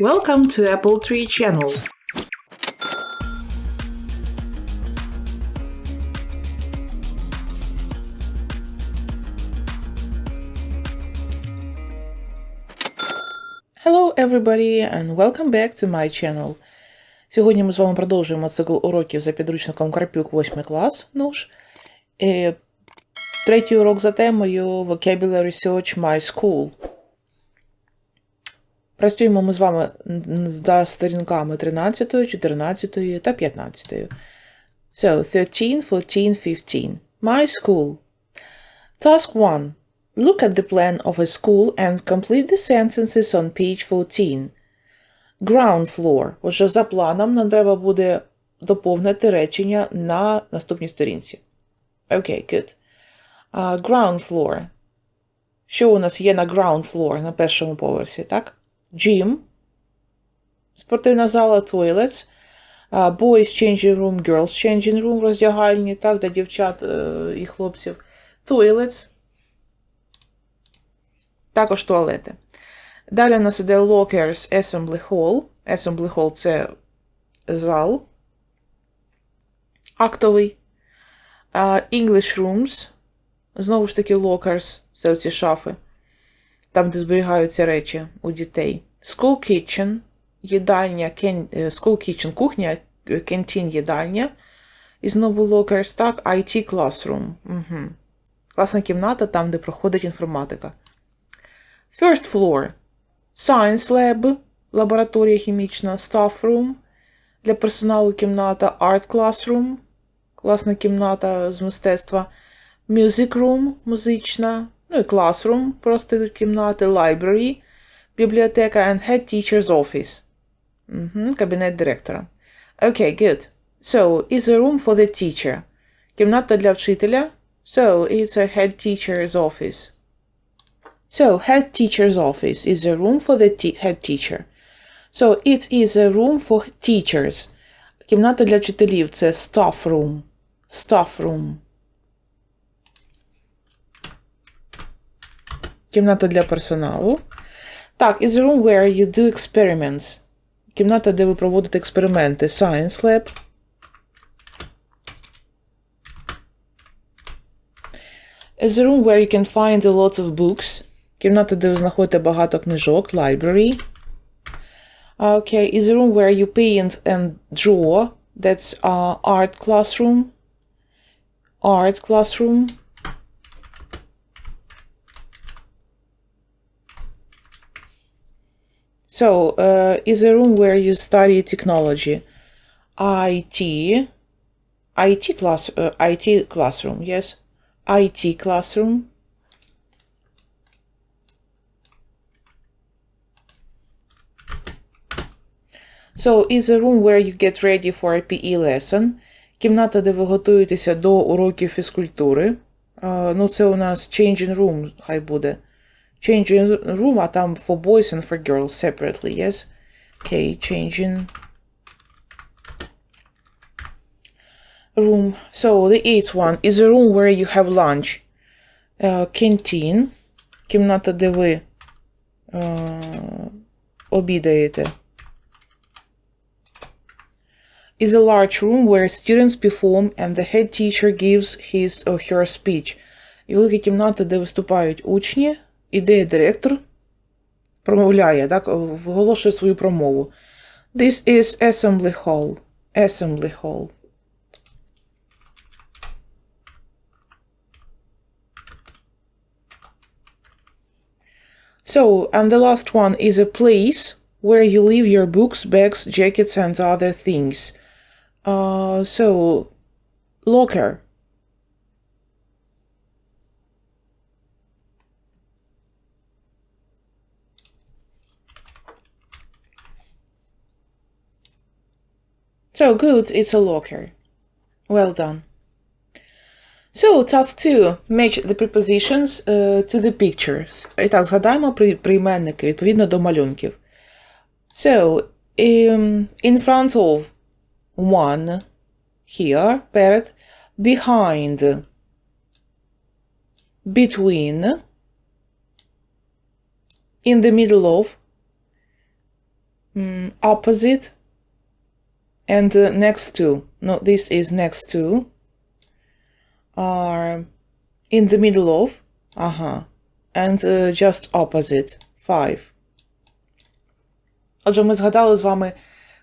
Welcome to Apple Tree channel. Hello everybody and welcome back to my channel. Сьогодні ми з вами продовжуємо цикл уроків за підручником Карпюк 8 клас. Ну ж, і третій урок за темою Vocabulary Search My School. Працюємо ми з вами за сторінками 13, 14 та 15. So, 13, 14, 15. My school. Task 1. Look at the plan of a school and complete the sentences on page 14. Ground floor. Отже, за планом нам треба буде доповнити речення на наступній сторінці. Окей, okay, good. Uh, ground floor. Що у нас є на ground floor на першому поверсі, так? Gym. Спортивна зала, toilets. Uh, boys changing room, girls changing room, роздягальні, так, для дівчат uh, і хлопців. Toilets. Також туалети. Далі у нас іде Lockers Assembly Hall. Assembly Hall це зал. Актовий. Uh, English Rooms. Знову ж таки, Lockers. Це оці шафи. Там, де зберігаються речі у дітей. School Kitchen. Їдальня. Кен... School Kitchen кухня. Canteen їдальня. І знову Lockers. Так, IT Classroom. Угу. Класна кімната, там, де проходить інформатика. First floor. Science Lab, лабораторія хімічна, Staff Room, для персоналу кімната, Art Classroom, класна кімната з мистецтва, Music Room, музична, ну і Classroom, просто кімнати, Library, бібліотека and Head Teacher's Office. Угу, кабінет директора. Окей, okay, good. So, is a room for the teacher. Кімната для вчителя. So, it's a head teacher's office. So, head teacher's office is a room for the te head teacher. So, it is a room for teachers. Кімната для вчителів це staff room. Staff room. Кімната для персоналу. Так, is a room where you do experiments. Кімната, де ви проводите експерименти. Science lab. Is a room where you can find a lot of books. Кімната, де ви знаходите багато книжок, library. Okay, is a room where you paint and draw. That's uh, art classroom. Art classroom. So, uh, is a room where you study technology. IT. IT class. Uh, IT classroom. Yes. IT classroom. So, is a room where you get ready for a PE lesson. Кімната, де ви готуєтеся до уроків фізкультури. Uh, ну, це у нас changing room, хай буде. Changing room, а там for boys and for girls separately, yes? Okay, changing room. So, the eighth one is a room where you have lunch. Uh, canteen. Кімната, де ви uh, обідаєте is a large room where students perform and the head teacher gives his or her speech. І велика кімната, де виступають учні, іде директор, промовляє, так, виголошує свою промову. This is assembly hall. Assembly hall. So, and the last one is a place where you leave your books, bags, jackets, and other things. Uh, so, locker. So, good, it's a locker. Well done. So, task 2. Match the prepositions uh, to the pictures. І так, згадаємо прийменники відповідно до малюнків. So, um, in front of one here, перед, behind, between, in the middle of, mm, opposite and uh, next to. No, this is next to. Are in the middle of. Ага. And uh, just opposite. Five. Отже, ми згадали з вами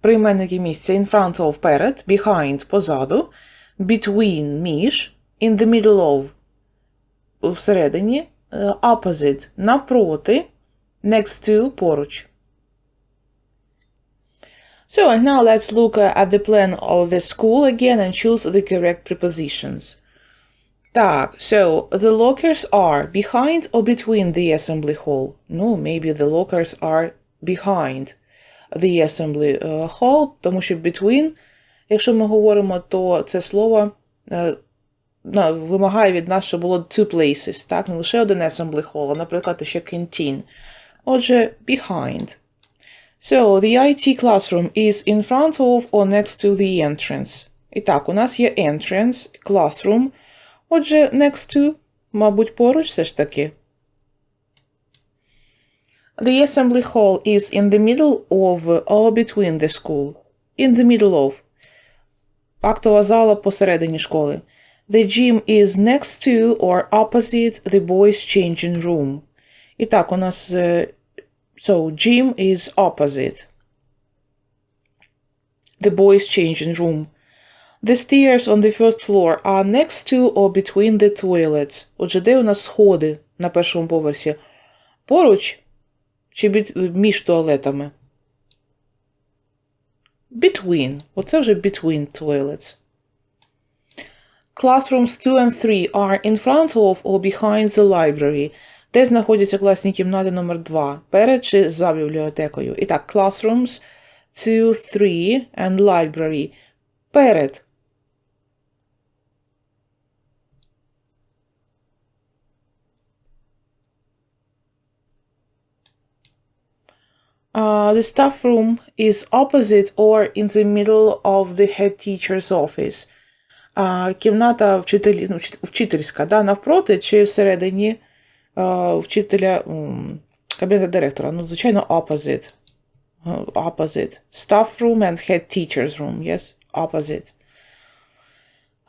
прийменники місця in front of перед, behind позаду, between між, in the middle of всередині, е, opposite напроти, next to поруч. So, and now let's look uh, at the plan of the school again and choose the correct prepositions. Так, so the lockers are behind or between the assembly hall? No, maybe the lockers are behind the assembly uh, hall, тому що between, якщо ми говоримо, то це слово е, на- вимагає від нас, щоб було two places, так? Не лише один assembly hall, а, наприклад, ще canteen. Отже, behind. So, the IT classroom is in front of or next to the entrance. І так, у нас є entrance, classroom. Отже, next to, мабуть, поруч все ж таки. The assembly hall is in the middle of or between the school. In the middle of. Актова зала посередині школи. The gym is next to or opposite the boys' changing room. І так, у нас е, So, gym is opposite. The boys' changing room. The stairs on the first floor are next to or between the toilets. Отже, де у нас сходи на першому поверсі? Поруч чи від, між туалетами? Between. Оце вже between toilets. Classrooms 2 and 3 are in front of or behind the library. Де знаходяться класні кімнати номер 2? Перед чи за бібліотекою? І так, classrooms 2, 3 and library. Перед. Uh, the staff room is opposite or in the middle of the head teacher's office. А, кімната вчителі, ну, вчительська, да, навпроти чи всередині вчителя м, кабінета директора. Ну, звичайно, opposite. Uh, opposite. Staff room and head teacher's room. Yes, opposite.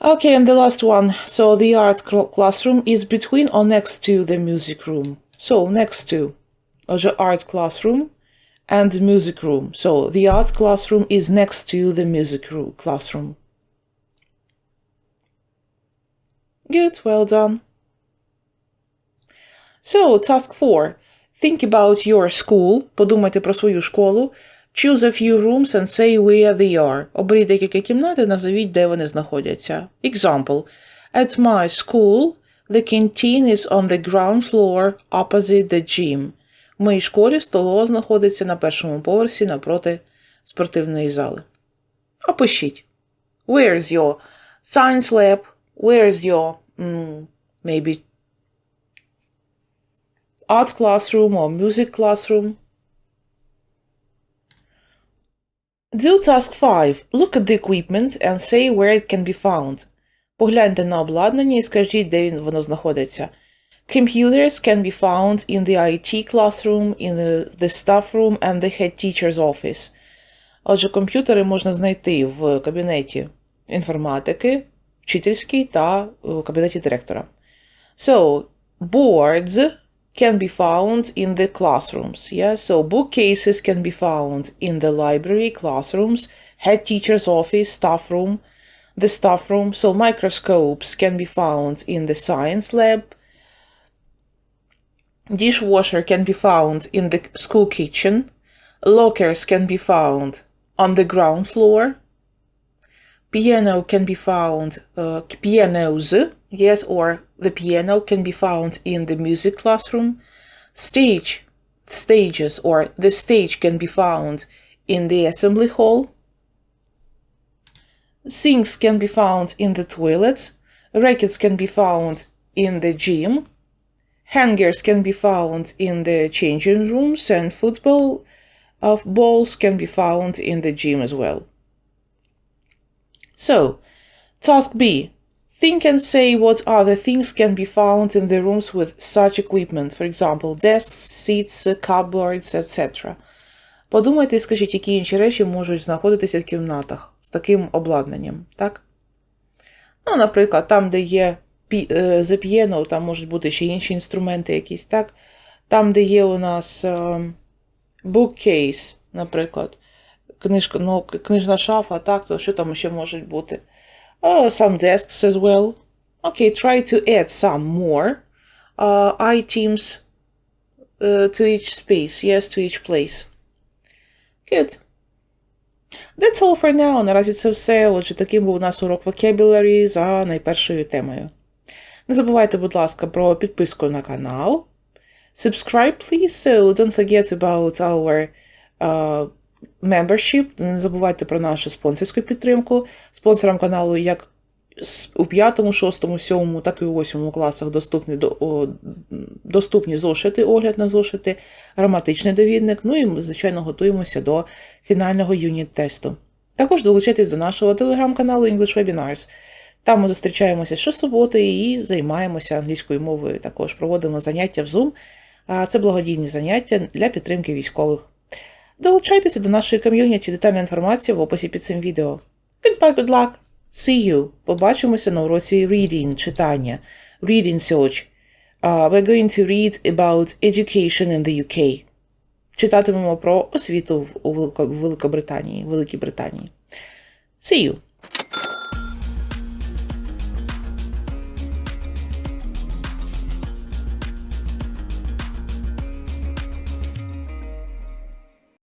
Okay, and the last one. So the art cl- classroom is between or next to the music room. So next to. Отже, art classroom and music room. So the art classroom is next to the music room classroom. Good, well done. So, task 4. Think about your school. Подумайте про свою школу. Choose a few rooms and say where they are. Оберіть декілька кімнат і назовіть, де вони знаходяться. Example. At my school, the canteen is on the ground floor opposite the gym. В моїй школі столова знаходиться на першому поверсі напроти спортивної зали. Опишіть. Where's your science lab? Where's your mm, maybe art classroom or music classroom? Do task 5. Look at the equipment and say where it can be found. Погляньте на обладнання і скажіть, де він- воно знаходиться. Computers can be found in the IT classroom, in the, the staff room and the head teacher's office. Отже, комп'ютери можна знайти в кабінеті інформатики, вчительській та у кабінеті директора. So, boards can be found in the classrooms. Yeah, so bookcases can be found in the library, classrooms, head teacher's office, staff room, the staff room. So microscopes can be found in the science lab. Dishwasher can be found in the school kitchen. Lockers can be found on the ground floor. Piano can be found, uh, pianos, yes, or the piano can be found in the music classroom. Stage, stages, or the stage can be found in the assembly hall. Sinks can be found in the toilets. Rackets can be found in the gym. Hangers can be found in the changing rooms, and football of balls can be found in the gym as well. So, task B. Think and say what other things can be found in the rooms with such equipment, for example, desks, seats, cupboards, etc. Подумайте і скажіть, які інші речі можуть знаходитися в кімнатах з таким обладнанням, так? Ну, наприклад, там, де є the piano, там можуть бути ще інші інструменти якісь, так? Там, де є у нас ем, bookcase, наприклад, книжка, ну, книжна шафа, так, то що там ще можуть бути? Uh, some desks as well. Okay, try to add some more uh, items uh, to each space, yes, to each place. Good. That's all for now. Наразі це все. Отже, таким був у нас урок vocabulary за найпершою темою. Не забувайте, будь ласка, про підписку на канал. Subscribe, please, so don't forget about our uh, membership. Не забувайте про нашу спонсорську підтримку. Спонсорам каналу як у 5, 6, 7, так і у 8 класах доступні, доступні зошити, огляд на зошити, граматичний довідник. Ну і ми, звичайно, готуємося до фінального юніт-тесту. Також долучайтесь до нашого телеграм-каналу English Webinars. Там ми зустрічаємося щосуботи і займаємося англійською мовою. Також проводимо заняття в Zoom. А це благодійні заняття для підтримки військових. Долучайтеся до нашої ком'юніті, детальна інформація в описі під цим відео. Goodbye, good luck! See you! Побачимося на уроці reading, читання, reading search. Uh, we're going to read about education in the UK. Читатимемо про освіту в- Великобританії, Великій Британії. See you!